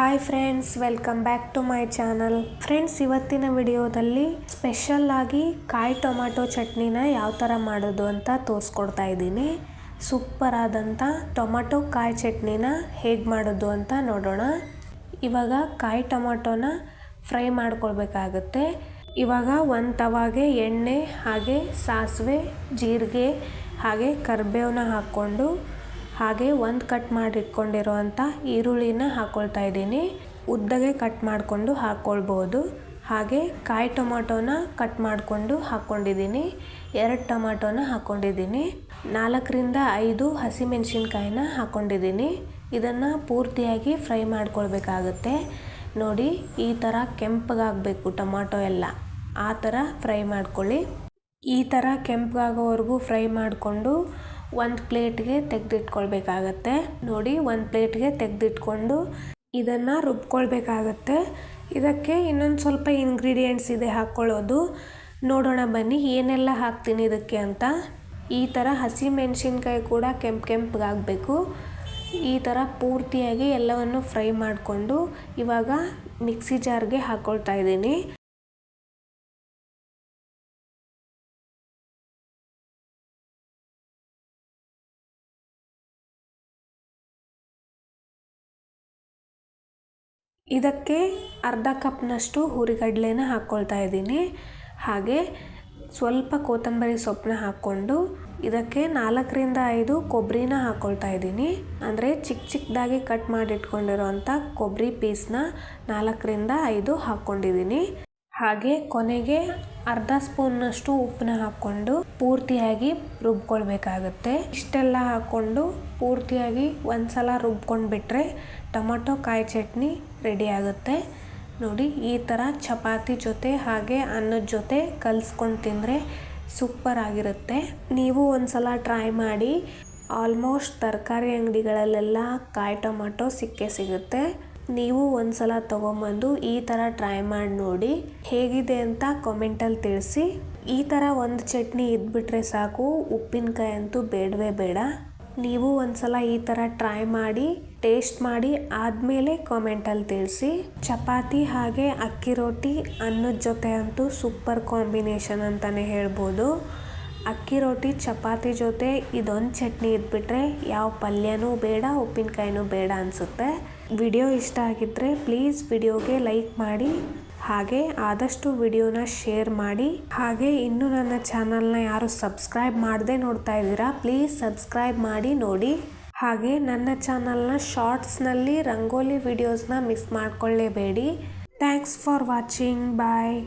Hi friends welcome back to my channel friends ಇವತ್ತಿನ ವಿಡಿಯೋದಲ್ಲಿ special ಆಗಿ ಕಾಯಿ ಟೊಮ್ಯಾಟೊ ಚಟ್ನಿನ ಯಾವ ಥರ ಮಾಡೋದು ಅಂತ ತೋರಿಸ್ಕೊಡ್ತಾ ಇದ್ದೀನಿ. ಸೂಪರ್ ಆದಂಥ ಟೊಮ್ಯಾಟೊ ಕಾಯಿ ಚಟ್ನಿನ ಹೇಗೆ ಮಾಡೋದು ಅಂತ ನೋಡೋಣ. ಇವಾಗ ಕಾಯಿ ಟೊಮ್ಯಾಟೊನ ಫ್ರೈ ಮಾಡ್ಕೊಳ್ಬೇಕಾಗತ್ತೆ. ಇವಾಗ ಒಂದು ತವಾಗೆ ಎಣ್ಣೆ, ಹಾಗೆ ಸಾಸಿವೆ, ಜೀರಿಗೆ, ಹಾಗೆ ಕರಿಬೇವನ್ನ ಹಾಕ್ಕೊಂಡು ಹಾಗೆ ಒಂದು ಕಟ್ ಮಾಡಿಟ್ಕೊಂಡಿರುವಂಥ ಈರುಳ್ಳಿನ ಹಾಕ್ಕೊಳ್ತಾ ಇದ್ದೀನಿ. ಉದ್ದಗೆ ಕಟ್ ಮಾಡಿಕೊಂಡು ಹಾಕ್ಕೊಳ್ಬೋದು ಹಾಗೆ ಕಾಯಿ ಟೊಮೊಟೊನ ಕಟ್ ಮಾಡಿಕೊಂಡು ಹಾಕ್ಕೊಂಡಿದ್ದೀನಿ ಎರಡು ಟೊಮಾಟೋನ ಹಾಕ್ಕೊಂಡಿದ್ದೀನಿ ನಾಲ್ಕರಿಂದ ಐದು ಹಸಿಮೆಣಸಿನ್ಕಾಯಿನ ಹಾಕ್ಕೊಂಡಿದ್ದೀನಿ ಇದನ್ನು ಪೂರ್ತಿಯಾಗಿ ಫ್ರೈ ಮಾಡ್ಕೊಳ್ಬೇಕಾಗತ್ತೆ. ನೋಡಿ, ಈ ಥರ ಕೆಂಪಗಾಗಬೇಕು ಟೊಮಾಟೊ ಎಲ್ಲ. ಆ ಥರ ಫ್ರೈ ಮಾಡ್ಕೊಳ್ಳಿ. ಈ ಥರ ಕೆಂಪಗಾಗೋವರೆಗೂ ಫ್ರೈ ಮಾಡಿಕೊಂಡು ಒಂದು ಪ್ಲೇಟ್ಗೆ ತೆಗೆದಿಟ್ಕೊಳ್ಬೇಕಾಗತ್ತೆ. ನೋಡಿ, ಒಂದು ಪ್ಲೇಟ್ಗೆ ತೆಗೆದಿಟ್ಕೊಂಡು ಇದನ್ನು ರುಬ್ಕೊಳ್ಬೇಕಾಗತ್ತೆ. ಇದಕ್ಕೆ ಇನ್ನೊಂದು ಸ್ವಲ್ಪ ಇಂಗ್ರೀಡಿಯೆಂಟ್ಸ್ ಇದೆ ಹಾಕ್ಕೊಳ್ಳೋದು. ನೋಡೋಣ ಬನ್ನಿ, ಏನೆಲ್ಲ ಹಾಕ್ತೀನಿ ಇದಕ್ಕೆ ಅಂತ. ಈ ಥರ ಹಸಿ ಮೆಣಸಿನ್ಕಾಯಿ ಕೂಡ ಕೆಂಪು ಕೆಂಪಗಾಗಬೇಕು ಈ ಥರ ಪೂರ್ತಿಯಾಗಿ ಎಲ್ಲವನ್ನು ಫ್ರೈ ಮಾಡಿಕೊಂಡು ಇವಾಗ ಮಿಕ್ಸಿ ಜಾರ್ಗೆ ಹಾಕ್ಕೊಳ್ತಾ ಇದ್ದೀನಿ. ಇದಕ್ಕೆ ಅರ್ಧ ಕಪ್ನಷ್ಟು ಹುರಿಗಡಲೆನ ಹಾಕ್ಕೊಳ್ತಾ ಇದ್ದೀನಿ. ಹಾಗೆ ಸ್ವಲ್ಪ ಕೊತ್ತಂಬರಿ ಸೊಪ್ಪನ್ನ ಹಾಕ್ಕೊಂಡು ಇದಕ್ಕೆ ನಾಲ್ಕರಿಂದ ಐದು ಕೊಬ್ಬರಿನ ಹಾಕ್ಕೊಳ್ತಾ ಇದ್ದೀನಿ. ಅಂದರೆ ಚಿಕ್ಕ ಚಿಕ್ಕದಾಗಿ ಕಟ್ ಮಾಡಿ ಇಟ್ಕೊಂಡಿರೋವಂಥ ಕೊಬ್ಬರಿ ಪೀಸ್ನ ನಾಲ್ಕರಿಂದ ಐದು ಹಾಕ್ಕೊಂಡಿದ್ದೀನಿ ಹಾಗೆ ಕೊನೆಗೆ ಅರ್ಧ ಸ್ಪೂನ್ನಷ್ಟು ಉಪ್ಪನ್ನ ಹಾಕ್ಕೊಂಡು ಪೂರ್ತಿಯಾಗಿ ರುಬ್ಕೊಳ್ಬೇಕಾಗುತ್ತೆ. ಇಷ್ಟೆಲ್ಲ ಹಾಕ್ಕೊಂಡು ಪೂರ್ತಿಯಾಗಿ ಒಂದ್ಸಲ ರುಬ್ಕೊಂಡ್ಬಿಟ್ರೆ ಟೊಮೊಟೊ, ಕಾಯಿ ಚಟ್ನಿ ರೆಡಿ ಆಗುತ್ತೆ. ನೋಡಿ, ಈ ಥರ ಚಪಾತಿ ಜೊತೆ ಹಾಗೆ ಅನ್ನದ ಜೊತೆ ಕಲಿಸ್ಕೊಂಡು ತಿಂದರೆ ಸೂಪರ್ ಆಗಿರುತ್ತೆ ನೀವು ಒಂದ್ಸಲ ಟ್ರೈ ಮಾಡಿ. ಆಲ್ಮೋಸ್ಟ್ ತರಕಾರಿ ಅಂಗಡಿಗಳಲ್ಲೆಲ್ಲ ಕಾಯಿ ಟೊಮೊಟೊ ಸಿಕ್ಕೇ ಸಿಗುತ್ತೆ. ನೀವು ಒಂದ್ಸಲ ತೊಗೊಂಬಂದು ಈ ಥರ ಟ್ರೈ ಮಾಡಿ ನೋಡಿ ಹೇಗಿದೆ ಅಂತ ಕಾಮೆಂಟಲ್ಲಿ ತಿಳಿಸಿ. ಈ ಥರ ಒಂದು ಚಟ್ನಿ ಇದ್ಬಿಟ್ರೆ ಸಾಕು, ಉಪ್ಪಿನಕಾಯಿ ಅಂತೂ ಬೇಡವೇ ಬೇಡ. ನೀವು ಒಂದ್ಸಲ ಈ ಥರ ಟ್ರೈ ಮಾಡಿ ಟೇಸ್ಟ್ ಮಾಡಿ ಆದಮೇಲೆ ಕಾಮೆಂಟಲ್ಲಿ ತಿಳಿಸಿ. ಚಪಾತಿ ಹಾಗೆ ಅಕ್ಕಿ ರೊಟ್ಟಿ ಅನ್ನದ ಜೊತೆ ಅಂತೂ ಸೂಪರ್ ಕಾಂಬಿನೇಷನ್ ಅಂತಲೇ ಹೇಳ್ಬೋದು. ಅಕ್ಕಿ ರೊಟ್ಟಿ ಚಪಾತಿ ಜೊತೆ ಇದೊಂದು ಚಟ್ನಿ ಇದ್ಬಿಟ್ರೆ ಯಾವ ಪಲ್ಯನೂ ಬೇಡ, ಉಪ್ಪಿನಕಾಯಿನೂ ಬೇಡ ಅನಿಸುತ್ತೆ. ವಿಡಿಯೋ ಇಷ್ಟ ಆಗಿದ್ದರೆ ಪ್ಲೀಸ್ ವಿಡಿಯೋಗೆ ಲೈಕ್ ಮಾಡಿ, ಹಾಗೆ ಆದಷ್ಟು ವಿಡಿಯೋನ ಶೇರ್ ಮಾಡಿ. ಹಾಗೆ ಇನ್ನೂ ನನ್ನ ಚಾನಲ್ನ ಯಾರು ಸಬ್ಸ್ಕ್ರೈಬ್ ಮಾಡದೆ ನೋಡ್ತಾ ಇದ್ದೀರಾ, ಪ್ಲೀಸ್ ಸಬ್ಸ್ಕ್ರೈಬ್ ಮಾಡಿ ನೋಡಿ. ಹಾಗೆ ನನ್ನ ಚಾನಲ್ನ ಶಾರ್ಟ್ಸ್ನಲ್ಲಿ ರಂಗೋಲಿ ವಿಡಿಯೋಸ್ನ miss ಮಾಡ್ಕೊಳ್ಳೇಬೇಡಿ. Thanks for watching, bye.